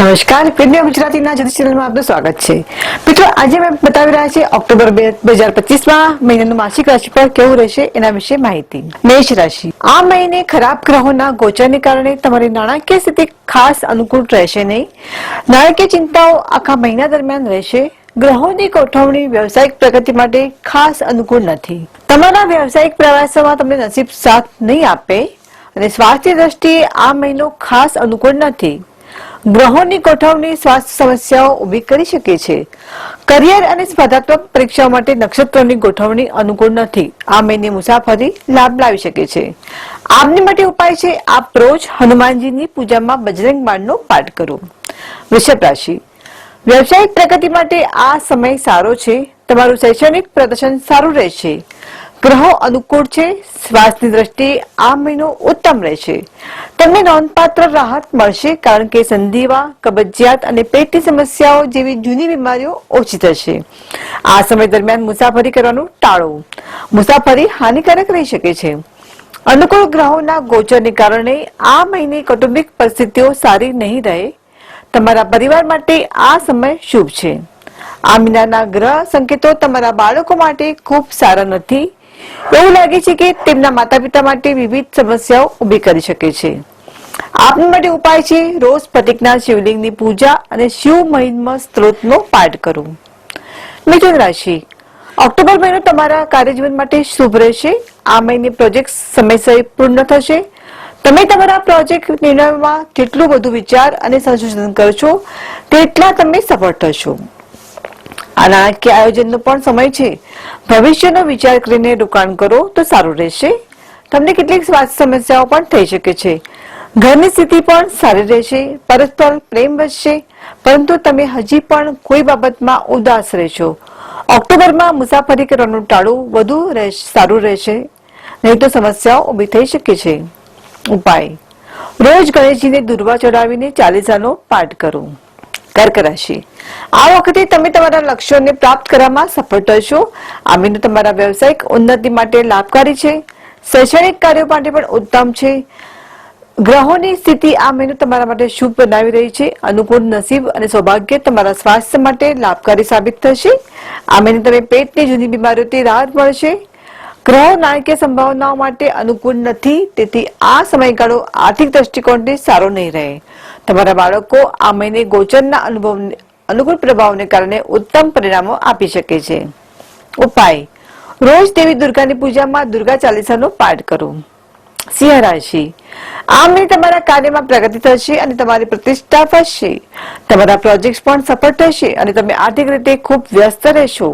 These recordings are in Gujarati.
નમસ્કાર પ્રિમિયર ગુજરાતીના જ્યોતિષ ચેનલમાં આપનું સ્વાગત છે. મિત્રો, આજે મેં બતાવી રહ્યા છે ઓક્ટોબર બે હજાર પચીસમાં મહિનાનું માસિક રાશિ પર કેવું રહેશે એના વિશે માહિતી. મેષ રાશિ. આ મહિને ખરાબ ગ્રહોના ગોચરને કારણે તમારી નાણાકીય સ્થિતિ ખાસ અનુકૂળ રહેશે નહીં. નાણાકીય ચિંતાઓ આખા મહિના દરમિયાન રહેશે. ગ્રહોની ગોઠવણી વ્યવસાયિક પ્રગતિ માટે ખાસ અનુકૂળ નથી. તમારા વ્યવસાયિક પ્રવાસોમાં તમને નસીબ સાથ નહીં આપે અને સ્વાસ્થ્ય દ્રષ્ટિએ આ મહિનો ખાસ અનુકૂળ નથી. ગ્રહોની ગોઠવણી સ્વાસ્થ્ય સમસ્યાઓ ઊભી કરી શકે છે. કરિયર અને સ્પર્ધાત્મક પરીક્ષાઓ માટે નક્ષત્રોની ગોઠવણી અનુકૂળ નથી. આ મહિને મુસાફરી લાભ લાવી શકે છે. આપની માટે ઉપાય છે, આપ રોજ હનુમાનજીની પૂજામાં બજરંગ બાણનો પાઠ કરો. વૃષભ રાશિ. વ્યવસાયિક પ્રગતિ માટે આ સમય સારો છે. તમારું શૈક્ષણિક પ્રદર્શન સારું રહેશે. ગ્રહો અનુકૂળ છે શ્વાસની દ્રષ્ટિએ આ મહિનો ઉત્તમ રહેશે. તમને નોંધપાત્ર રાહત મળશે કારણ કે સંધિવા, કબજિયાત અને પેટની સમસ્યાઓ જેવી જૂની બીમારીઓ ઓછી થશે. આ સમય દરમિયાન મુસાફરી કરવાનું ટાળો. મુસાફરી હાનિકારક રહી શકે છે. અનુકૂળ ગ્રહોના ગોચરને કારણે આ મહિને કૌટુંબિક પરિસ્થિતિઓ સારી નહીં રહે. તમારા પરિવાર માટે આ સમય શુભ છે. આ મહિનાના ગ્રહ સંકેતો તમારા બાળકો માટે ખૂબ સારા નથી. એવું લાગે છે કે તેમના માતા પિતા માટે વિવિધ સમસ્યાઓ ઊભી કરી શકે છે. આપની માટે ઉપાય છે રોજ પ્રતિકના શિવલિંગની પૂજા અને શિવ મહિમ સ્ત્રોતનો પાઠ કરો મિથુન રાશિ. ઓક્ટોબર મહિનો તમારા કાર્યજીવન માટે શુભ રહેશે. આ મહિને પ્રોજેક્ટ સમયસર પૂર્ણ થશે. તમે તમારા પ્રોજેક્ટ નિર્ણયમાં જેટલું વધુ વિચાર અને સંશોધન કરશો, તેટલા તમે સફળ થશો. આ નાણાકીય આયોજનનો પણ સમય છે. ભવિષ્યનો વિચાર કરીને રોકાણ કરો તો સારું રહેશે. તમને કેટલીક સ્વાસ્થ્ય સમસ્યાઓ પણ થઈ શકે છે. ઘરની સ્થિતિ પણ સારી રહેશે પરસ્પર પ્રેમ વધશે, પરંતુ તમે હજી પણ કોઈ બાબતમાં ઉદાસ રહેશો. ઓક્ટોબરમાં મુસાફરી કરવાનું ટાળવું વધુ સારું રહેશે. નહીં તો સમસ્યાઓ ઊભી થઈ શકે છે. ઉપાય. રોજ ગણેશજીને દુર્વા ચડાવીને ચાલીસાનો પાઠ કરો. કર્ક રાશિ. આ વખતે તમે તમારા લક્ષ્યોને પ્રાપ્ત કરવામાં સફળ થશો. આ મહિનો તમારા વ્યવસાયિક ઉન્નતિ માટે લાભકારી છે. શૈક્ષણિક કાર્યો માટે પણ ઉત્તમ છે. ગ્રહોની સ્થિતિ આ મહિનો તમારા માટે શુભ બનાવી રહી છે. અનુકૂળ નસીબ અને સૌભાગ્ય તમારા સ્વાસ્થ્ય માટે લાભકારી સાબિત થશે. આ મહિને તમે પેટની જૂની બીમારીઓથી રાહત મળશે. ગ્રહો નાણાકીય સંભાવનાઓ માટે અનુકૂળ નથી, તેથી આ સમયગાળો આર્થિક દ્રષ્ટિકોણથી સારો નહીં રહે. તમારા બાળકો આ મહિને ગોચરના અનુભવ અનુકૂળ પ્રભાવને કારણે ઉત્તમ પરિણામો આપી શકે છે. ઉપાય, રોજ દેવી દુર્ગાની પૂજામાં દુર્ગા ચાલીસાનો પાઠ કરો. સિંહ રાશિ, આ મહિને તમારા કાર્યમાં પ્રગતિ થશે અને તમારી પ્રતિષ્ઠા વધશે. તમારા પ્રોજેક્ટ પણ સફળ થશે અને તમે આર્થિક રીતે ખૂબ વ્યસ્ત રહેશો.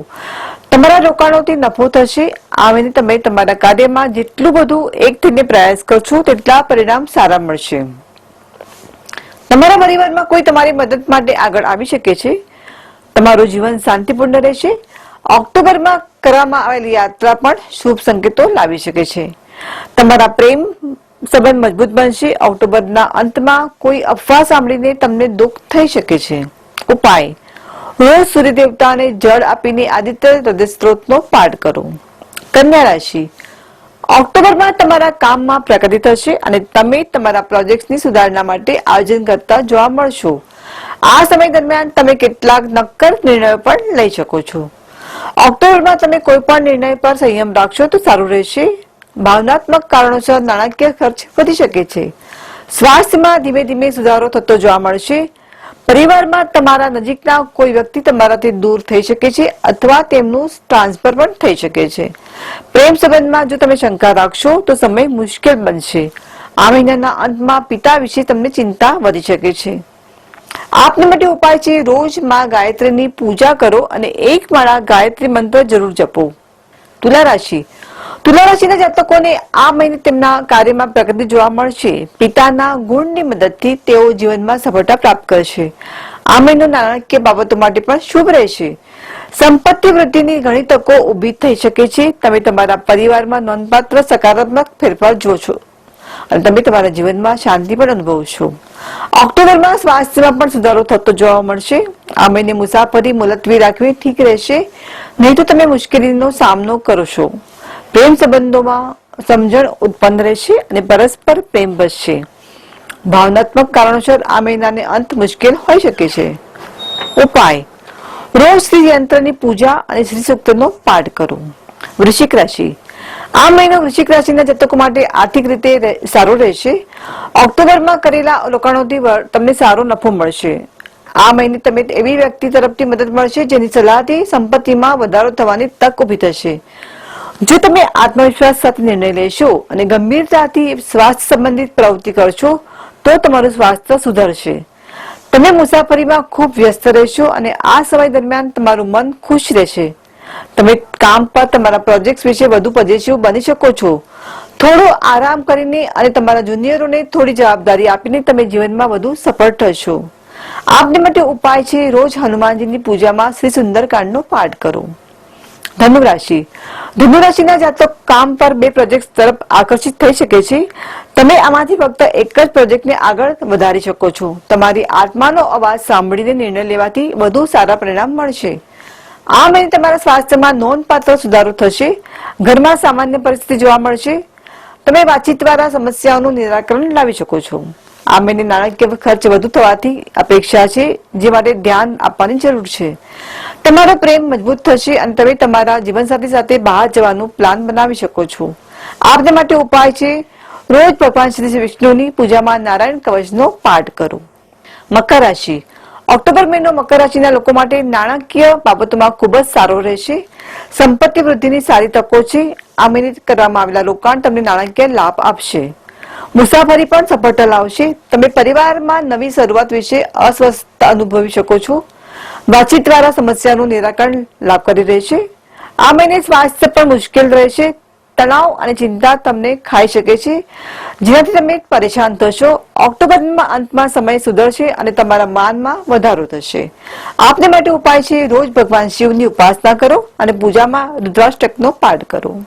તમારા રોકાણોથી નફો થશે. આવીને તમે તમારા કાર્યમાં જેટલું બધું એક થઈને પ્રયાસ કરશો, તેટલા પરિણામ સારા મળશે. તમારા પરિવારમાં કોઈ તમારી મદદ માટે આગળ આવી શકે છે? તમારું જીવન શાંતિપૂર્ણ રહેશે. ઓક્ટોબરમાં કરવામાં આવેલી યાત્રા પણ શુભ સંકેતો લાવી શકે છે. તમારા પ્રેમ સંબંધ મજબૂત બનશે. ઓક્ટોબરના અંતમાં કોઈ અફવા સાંભળીને તમને દુઃખ થઈ શકે છે. ઉપાય. રોજ સૂર્ય દેવતાને જળ આપીને આદિત્ય હૃદય સ્ત્રોતનો પાઠ કરો. કન્યા રાશિ. ઓક્ટોબરમાં તમારા કામમાં પ્રગતિ થશે અને તમે તમારા પ્રોજેક્ટની સુધારણા માટે આયોજન કરતા જોવા મળશો. આ સમય દરમિયાન તમે કેટલાક નક્કર નિર્ણયો પણ લઈ શકો છો. ઓક્ટોબરમાં તમે કોઈ પણ નિર્ણય પર સંયમ રાખશો તો સારું રહેશે. ભાવનાત્મક કારણોસર નાણાકીય ખર્ચ વધી શકે છે. સ્વાસ્થ્યમાં ધીમે ધીમે સુધારો થતો જોવા મળશે. પરિવારમાં તમારા નજીકના કોઈ વ્યક્તિ તમારાથી દૂર થઈ શકે છે અથવા તેમનું ટ્રાન્સફર પણ થઈ શકે છે. પ્રેમ સંબંધમાં જો તમે શંકા રાખશો, તો સમય મુશ્કેલ બનશે. આ મહિનાના અંતમાં પિતા વિશે તમને ચિંતા વધી શકે છે. આપને માટે ઉપાય છે, રોજમાં ગાયત્રીની પૂજા કરો અને એક માળા ગાયત્રી મંત્ર જરૂર જપો. તુલા રાશિ તુલા રાશિના જાતકોને આ મહિને તેમના કાર્યમાં પ્રગતિ જોવા મળશે. પિતાના ગુણની મદદથી તેઓ જીવનમાં સફળતા પ્રાપ્ત કરશે. આ મહિનો નાણાકીય બાબતો માટે પણ શુભ રહેશે. સંપત્તિ વૃદ્ધિની ઘણી તકો ઊભી થઈ શકે છે. તમે તમારા પરિવારમાં નોંધપાત્ર સકારાત્મક ફેરફાર જોશો અને તમે તમારા જીવનમાં શાંતિ પણ અનુભવશો. ઓક્ટોબરમાં સ્વાસ્થ્યમાં પણ સુધારો થતો જોવા મળશે. આ મહિને મુસાફરી મુલતવી રાખવી ઠીક રહેશે. નહીં તો તમે મુશ્કેલીનો સામનો કરશો પ્રેમ સંબંધોમાં સમજણ ઉત્પન્ન રહેશે અને પરસ્પર પ્રેમ વધશે. ભાવનાત્મક કારણોસર આ મહિનાને અંત મુશ્કેલ હોઈ શકે છે. ઉપાય. રોજ શ્રી યંત્રની પૂજા અને શ્રી સૂક્તનો પાઠ કરો. વૃશ્ચિક રાશિ. આ મહિનો વૃશ્ચિક રાશિના જાતકો માટે આર્થિક રીતે સારો રહેશે. ઓક્ટોબરમાં કરેલા રોકાણોથી તમને સારો નફો મળશે. આ મહિને તમે એવી વ્યક્તિ તરફથી મદદ મળશે જેની સલાહથી સંપત્તિમાં વધારો થવાની તક ઊભી થશે. જો તમે આત્મવિશ્વાસ સાથે નિર્ણય લેશો અને ગંભીરતાથી સ્વાસ્થ્ય સંબંધિત પ્રવૃત્તિ કરશો, તો તમારું સ્વાસ્થ્ય સુધરશે. તમે મુસાફરીમાં ખૂબ વ્યસ્ત રહેશો અને આ સમય દરમિયાન તમારું મન ખુશ રહેશે. તમે કામ પર તમારા પ્રોજેક્ટ વિશે વધુ પોઝિટિવ બની શકો છો. થોડો આરામ કરીને અને તમારા જુનિયરોને થોડી જવાબદારી આપીને તમે જીવનમાં વધુ સફળ થશો. આપને માટે ઉપાય છે રોજ હનુમાનજીની પૂજામાં શ્રી સુંદરકાંડનો પાઠ કરો. ધનુ રાશિ ધનુ રાશિના જાતક કામ પર બે પ્રોજેક્ટ તરફ આકર્ષિત થઈ શકે છે. તમે આમાંથી ફક્ત એક જ પ્રોજેક્ટને આગળ વધારી શકો છો. તમારી આત્માનો અવાજ સાંભળીને નિર્ણય લેવાથી વધુ સારા પરિણામ મળશે. આ મહિને તમારા સ્વાસ્થ્યમાં નોંધપાત્ર સુધારો થશે. ઘરમાં સામાન્ય પરિસ્થિતિ જોવા મળશે. તમે વાતચીત દ્વારા સમસ્યાઓનું નિરાકરણ લાવી શકો છો. આ મહિને નાણાકીય ખર્ચ વધુ થવાથી અપેક્ષા છે, જે માટે ધ્યાન આપવાની જરૂર છે. તમારો પ્રેમ મજબૂત થશે અને તમે તમારા જીવનસાથી સાથે બહાર જવાનું પ્લાન બનાવી શકો છો. આપને માટે ઉપાય છે, રોજ ભગવાન શ્રી વિષ્ણુની પૂજામાં નારાયણ કવચનો પાઠ કરો. મકર રાશિ. ઓક્ટોબર મહિનો મકર રાશિના લોકો માટે નાણાકીય બાબતોમાં ખૂબ જ સારો રહેશે. સંપત્તિ વૃદ્ધિની સારી તકો છે. આ મહિને કરવામાં આવેલા રોકાણ તમને નાણાકીય લાભ આપશે. મુસાફરી પણ સફળતા લાવશે તમે પરિવારમાં નવી શરૂઆત વિશે અસ્વસ્થતા અનુભવી શકો છો. વાતચીત દ્વારા સમસ્યાનું નિરાકરણ લાભકારી રહેશે આ મહિને સ્વાસ્થ્ય પણ મુશ્કેલ રહેશે. તણાવ અને ચિંતા તમને ખાઈ શકે છે. જેનાથી તમે પરેશાન થશો. ઓક્ટોબરના અંતમાં સમય સુધરશે અને તમારા માનમાં વધારો થશે. આપને માટે ઉપાય છે, રોજ ભગવાન શિવની ઉપાસના કરો અને પૂજામાં રુદ્રાષ્ટકનો પાઠ કરો.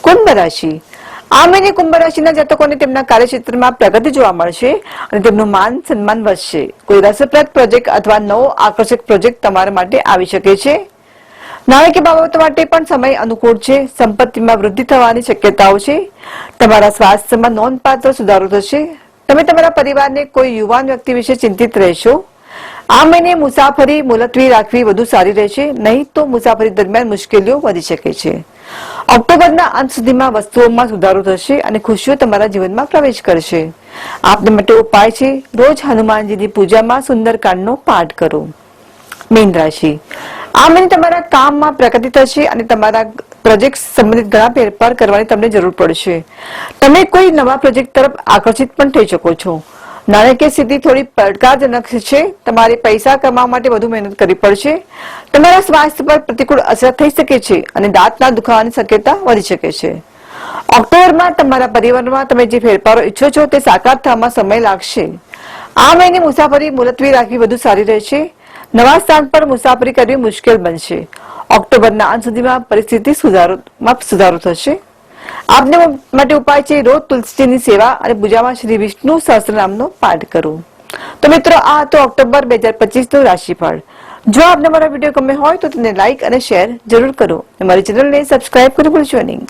કુંભ રાશિ. આ મહિને કુંભ રાશિના જાતકોને તેમના કાર્યક્ષેત્રમાં પ્રગતિ જોવા મળશે અને તેમનું માન સન્માન વધશે. કોઈ રસપ્રદ પ્રોજેક્ટ અથવા નવો આકર્ષક પ્રોજેક્ટ તમારા માટે આવી શકે છે? નાણાકીય બાબતો માટે પણ સમય અનુકૂળ છે. સંપત્તિમાં વૃદ્ધિ થવાની શક્યતાઓ છે. તમારા સ્વાસ્થ્યમાં નોંધપાત્ર સુધારો થશે. તમે તમારા પરિવારને કોઈ યુવાન વ્યક્તિ વિશે ચિંતિત રહેશો. આ મહિને મુસાફરી મુલતવી રાખવી વધુ સારી રહેશે. નહીં તો મુસાફરી દરમિયાન મુશ્કેલીઓ વધી શકે છે. ઓક્ટોબરના અંત સુધીમાં વસ્તુઓમાં સુધારો થશે અને ખુશીઓ તમારા જીવનમાં પ્રવેશ કરશે. આપને માટે ઉપાય છે, રોજ હનુમાનજીની પૂજામાં સુંદરકાંડનો પાઠ કરો. મીન રાશિ. આ મહિને તમારા કામમાં પ્રગતિ થશે અને તમારા પ્રોજેક્ટ સંબંધિત ઘણા ફેરફાર કરવાની તમને જરૂર પડશે. તમે કોઈ નવા પ્રોજેક્ટ તરફ આકર્ષિત પણ થઈ શકો છો. નાણાકીય સ્થિતિ થોડી પડકારજનક છે. તમારે પૈસા કમાવા માટે વધુ મહેનત કરવી પડશે. તમારા સ્વાસ્થ્ય પર પ્રતિકૂળ અસર થઈ શકે છે અને દાંતના દુખાવાની શક્યતા વધી શકે છે. ઓક્ટોબરમાં તમારા પરિવારમાં તમે જે ફેરફારો ઈચ્છો છો તે સાકાર થવામાં સમય લાગશે. આ મહિને મુસાફરી મુલતવી રાખવી વધુ સારી રહેશે. નવા સ્થાન પર મુસાફરી કરવી મુશ્કેલ બનશે. ઓક્ટોબરના અંત સુધીમાં પરિસ્થિતિ સુધારોમાં સુધારો થશે. આપને માટે ઉપાય છે, રોજ તુલસીની સેવા અને પૂજામાં શ્રી વિષ્ણુ સહસ્રનામનો પાઠ કરો. તો મિત્રો, આ હતો ઓક્ટોબર બે હજાર પચીસનું રાશિફળ. જો આપને મારા વીડિયો ગમે હોય તો તેને લાઇક અને શેર જરૂર કરો. અને મારી ચેનલને સબસ્ક્રાઇબ કરી ભૂલશો નહીં.